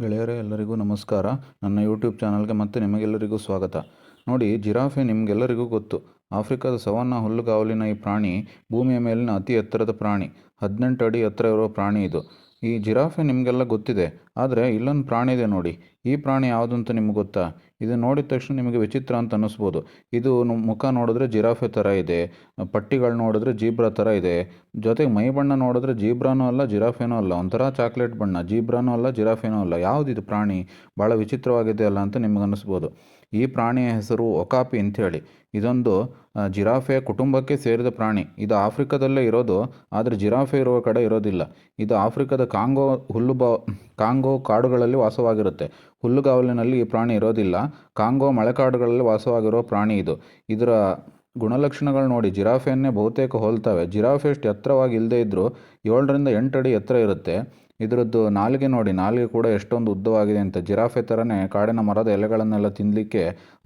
ಗೆಳೆಯರೇ, ಎಲ್ಲರಿಗೂ ನಮಸ್ಕಾರ. ನನ್ನ ಯೂಟ್ಯೂಬ್ ಚಾನಲ್ಗೆ ಮತ್ತೆ ನಿಮಗೆಲ್ಲರಿಗೂ ಸ್ವಾಗತ. ನೋಡಿ, ಜಿರಾಫೆ ನಿಮಗೆಲ್ಲರಿಗೂ ಗೊತ್ತು. ಆಫ್ರಿಕಾದ ಸವನ್ನ ಹುಲ್ಲುಗಾವಲಿನ ಈ ಪ್ರಾಣಿ ಭೂಮಿಯ ಮೇಲಿನ ಅತಿ ಎತ್ತರದ ಪ್ರಾಣಿ. ಹದಿನೆಂಟು ಅಡಿ ಎತ್ತರ ಇರುವ ಪ್ರಾಣಿ ಇದು. ಈ ಜಿರಾಫೆ ನಿಮಗೆಲ್ಲ ಗೊತ್ತಿದೆ, ಆದರೆ ಇಲ್ಲೊಂದು ಪ್ರಾಣಿ ಇದೆ ನೋಡಿ. ಈ ಪ್ರಾಣಿ ಯಾವುದು ಅಂತ ನಿಮ್ಗೆ ಗೊತ್ತಾ? ಇದು ನೋಡಿದ ತಕ್ಷಣ ನಿಮಗೆ ವಿಚಿತ್ರ ಅಂತ ಅನ್ನಿಸ್ಬೋದು. ಇದು ಮುಖ ನೋಡಿದ್ರೆ ಜಿರಾಫೆ ಥರ ಇದೆ, ಪಟ್ಟಿಗಳು ನೋಡಿದ್ರೆ ಜೀಬ್ರಾ ಥರ ಇದೆ. ಜೊತೆಗೆ ಮೈ ಬಣ್ಣ ನೋಡಿದ್ರೆ ಜೀಬ್ರಾನೂ ಅಲ್ಲ, ಜಿರಾಫೆನೂ ಅಲ್ಲ. ಒಂಥರ ಚಾಕ್ಲೇಟ್ ಬಣ್ಣ, ಜೀಬ್ರಾನೂ ಅಲ್ಲ, ಜಿರಾಫೆನೂ ಅಲ್ಲ. ಯಾವುದಿದು ಪ್ರಾಣಿ? ಭಾಳ ವಿಚಿತ್ರವಾಗಿದೆ ಅಲ್ಲ ಅಂತ ನಿಮ್ಗೆ ಅನ್ನಿಸ್ಬೋದು. ಈ ಪ್ರಾಣಿಯ ಹೆಸರು ಒಕಾಪಿ ಅಂಥೇಳಿ ಇದೊಂದು ಜಿರಾಫೆ ಕುಟುಂಬಕ್ಕೆ ಸೇರಿದ ಪ್ರಾಣಿ. ಇದು ಆಫ್ರಿಕಾದಲ್ಲೇ ಇರೋದು, ಆದರೆ ಜಿರಾಫೆ ಇರುವ ಕಡೆ ಇರೋದಿಲ್ಲ. ಇದು ಆಫ್ರಿಕಾದ ಕಾಂಗೋ ಹುಲ್ಲು ಬಾ ಕಾಂಗೋ ಕಾಡುಗಳಲ್ಲಿ ವಾಸವಾಗಿರುತ್ತೆ. ಹುಲ್ಲುಗಾವಲಿನಲ್ಲಿ ಈ ಪ್ರಾಣಿ ಇರೋದಿಲ್ಲ. ಕಾಂಗೋ ಮಳೆಕಾಡುಗಳಲ್ಲಿ ವಾಸವಾಗಿರೋ ಪ್ರಾಣಿ ಇದು. ಇದರ ಗುಣಲಕ್ಷಣಗಳು ನೋಡಿ, ಜಿರಾಫೆಯನ್ನೇ ಬಹುತೇಕ ಹೋಲ್ತವೆ. ಜಿರಾಫೆ ಎಷ್ಟು ಎತ್ತರವಾಗಿ ಇಲ್ಲದೇ ಇದ್ದರೂ ಏಳರಿಂದ ಎಂಟು ಅಡಿ ಎತ್ತರ ಇರುತ್ತೆ. ಇದರದ್ದು ನಾಲಿಗೆ ನೋಡಿ, ನಾಲಿಗೆ ಕೂಡ ಎಷ್ಟೊಂದು ಉದ್ದವಾಗಿದೆ ಅಂತ. ಜಿರಾಫೆ ಥರನೇ ಕಾಡಿನ ಮರದ ಎಲೆಗಳನ್ನೆಲ್ಲ ತಿನ್ನಲಿಕ್ಕೆ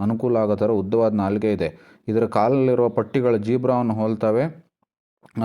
ಅನುಕೂಲ ಆಗೋ ಥರ ಉದ್ದವಾದ ನಾಲಿಗೆ ಇದೆ. ಇದರ ಕಾಲಲ್ಲಿರುವ ಪಟ್ಟಿಗಳು ಜೀಬ್ರಾವನ್ನು ಹೋಲ್ತವೆ.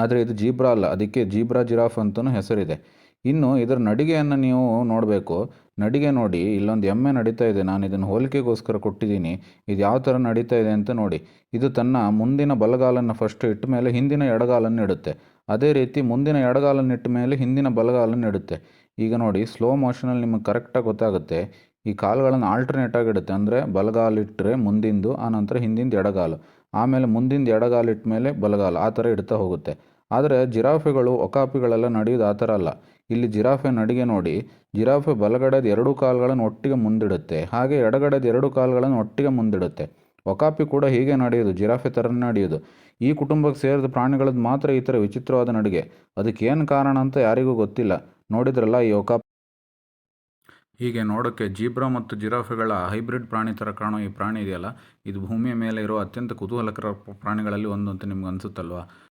ಆದರೆ ಇದು ಜೀಬ್ರಾ ಅಲ್ಲ, ಅದಕ್ಕೆ ಜೀಬ್ರಾ ಜಿರಾಫ್ ಅಂತಲೂ ಹೆಸರಿದೆ. ಇನ್ನು ಇದರ ನಡಿಗೆಯನ್ನು ನೀವು ನೋಡಬೇಕು. ನಡಿಗೆ ನೋಡಿ, ಇಲ್ಲೊಂದು ಎಮ್ಮೆ ನಡೀತಾ ಇದೆ. ನಾನು ಇದನ್ನು ಹೋಲಿಕೆಗೋಸ್ಕರ ಕೊಟ್ಟಿದ್ದೀನಿ. ಇದು ಯಾವ ಥರ ನಡೀತಾ ಇದೆ ಅಂತ ನೋಡಿ. ಇದು ತನ್ನ ಮುಂದಿನ ಬಲಗಾಲನ್ನು ಫಸ್ಟ್ ಇಟ್ಟ ಮೇಲೆ ಹಿಂದಿನ ಎಡಗಾಲನ್ನು ಇಡುತ್ತೆ. ಅದೇ ರೀತಿ ಮುಂದಿನ ಎಡಗಾಲನ್ನು ಇಟ್ಟ ಮೇಲೆ ಹಿಂದಿನ ಬಲಗಾಲನ್ನು ಇಡುತ್ತೆ ಈಗ ನೋಡಿ ಸ್ಲೋ ಮೋಷನಲ್ಲಿ ನಿಮಗೆ ಕರೆಕ್ಟಾಗಿ ಗೊತ್ತಾಗುತ್ತೆ. ಈ ಕಾಲುಗಳನ್ನು ಆಲ್ಟರ್ನೇಟ್ ಆಗಿಡುತ್ತೆ ಅಂದರೆ ಬಲಗಾಲಿಟ್ಟರೆ ಮುಂದಿಂದು ಆನಂತರ ಹಿಂದಿಂದ ಎಡಗಾಲು. ಆಮೇಲೆ ಮುಂದಿಂದ ಎಡಗಾಲಿಟ್ಟ ಮೇಲೆ ಬಲಗಾಲು. ಆ ಥರ ಇಡ್ತಾ ಹೋಗುತ್ತೆ. ಆದರೆ ಜಿರಾಫೆಗಳು, ಒಕಾಪಿಗಳೆಲ್ಲ ನಡೆಯೋದು ಆ ಥರ ಅಲ್ಲ. ಇಲ್ಲಿ ಜಿರಾಫೆ ನಡಿಗೆ ನೋಡಿ, ಜಿರಾಫೆ ಬಲಗಡೆದ ಎರಡು ಕಾಲುಗಳನ್ನು ಒಟ್ಟಿಗೆ ಮುಂದಿಡುತ್ತೆ. ಹಾಗೆ ಎಡಗಡೆದ ಎರಡು ಕಾಲುಗಳನ್ನು ಒಟ್ಟಿಗೆ ಮುಂದಿಡುತ್ತೆ. ಒಕಾಪಿ ಕೂಡ ಹೀಗೆ ನಡೆಯೋದು ಜಿರಾಫೆ ಥರ ನಡೆಯೋದು ಈ ಕುಟುಂಬಕ್ಕೆ ಸೇರಿದ ಪ್ರಾಣಿಗಳದ್ದು ಮಾತ್ರ ಈ ಥರ ವಿಚಿತ್ರವಾದ ನಡಿಗೆ. ಅದಕ್ಕೇನು ಕಾರಣ ಅಂತ ಯಾರಿಗೂ ಗೊತ್ತಿಲ್ಲ. ನೋಡಿದ್ರಲ್ಲ ಈ ಒಕಾಪಿ ಹೀಗೆ ನೋಡೋಕ್ಕೆ ಜೀಬ್ರಾ ಮತ್ತು ಜಿರಾಫೆಗಳ ಹೈಬ್ರಿಡ್ ಪ್ರಾಣಿ ಥರ ಕಾಣೋ ಈ ಪ್ರಾಣಿ ಇದೆಯಲ್ಲ? ಇದು ಭೂಮಿಯ ಮೇಲೆ ಇರೋ ಅತ್ಯಂತ ಕುತೂಹಲಕರ ಪ್ರಾಣಿಗಳಲ್ಲಿ ಒಂದು ಅಂತ ನಿಮ್ಗೆ ಅನಿಸುತ್ತಲ್ವಾ?